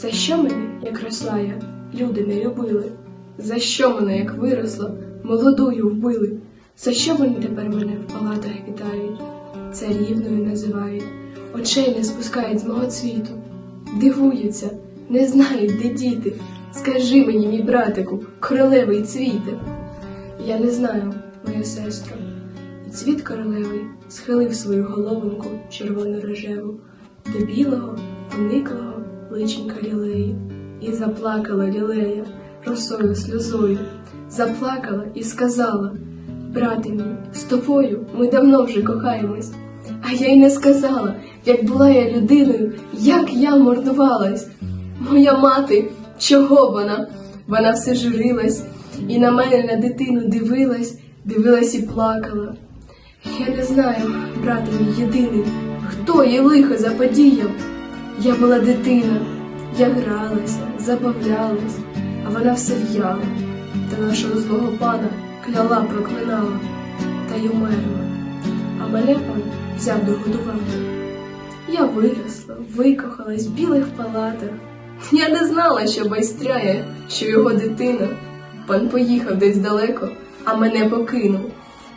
За що мене, як росла я, люди не любили? За що мене, як виросла, молодую вбили? За що вони тепер мене в палатах вітають? Царівною називають, очей не спускають з мого цвіту. Дивуються, не знають, де діти. Скажи мені, мій братику, королевий цвіте. Я не знаю, моя сестро. І цвіт королевий схилив свою головоньку червону рожеву до білого, пониклого личенька лілеї. І заплакала лілея росою сльозою, заплакала і сказала: Брате мій, з тобою ми давно вже кохаємось. А я й не сказала, як була я людиною, як я мордувалась. Моя мати, чого вона? Вона все журилась і на мене на дитину дивилась, дивилась і плакала. Я не знаю, брате мій єдиний, хто їй лихо заподіяв. Я була дитина, я гралася, забавлялась, а вона все в'яла, та нашого злого пана кляла, проклинала, та й умерла. А мене пан взяв догодувати. Я виросла, викохалась в білих палатах. Я не знала, що байстряє, що його дитина. Пан поїхав десь далеко, а мене покинув.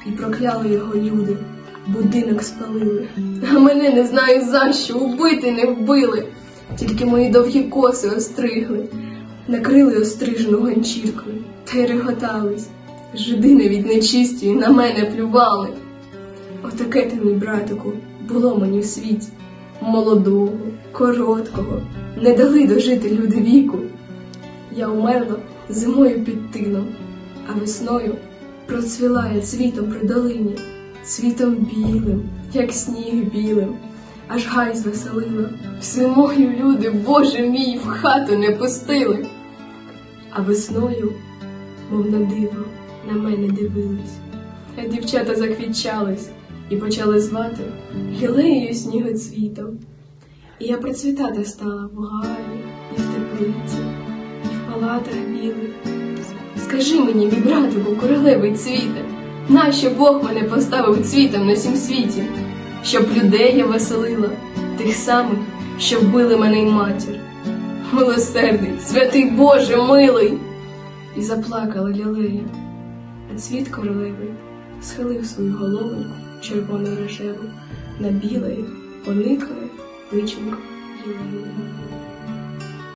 І прокляли його люди, будинок спалили. А мене не знаю за що, убити не вбили. Тільки мої довгі коси остригли, накрили острижену ганчіркою та й реготались. Жиди навіть нечисті на мене плювали. Отаке ти, мій братику, було мені в світі. Молодого, короткого, не дали дожити люди віку. Я умерла зимою під тином, а весною процвіла я цвітом при долині, цвітом білим, як сніг білим, аж гай звеселила. Всі мої люди, Боже мій, в хату не пустили. А весною, мов на диво, на мене дивились. Дівчата заквітчались і почали звати гілеєю снігоцвітом. І я процвітати стала в гаї, і в теплиці, і в палатах білих. Скажи мені, мій братику, королевий цвіте, нащо Бог мене поставив цвітом на сім світі, щоб людей я веселила, тих самих, що вбили мене й матір. Милосердий, святий Боже милий. І заплакала лілея, а цвіт королевий схилив свою головоньку червоно рожеву на білої, пониклої личенько лілеї.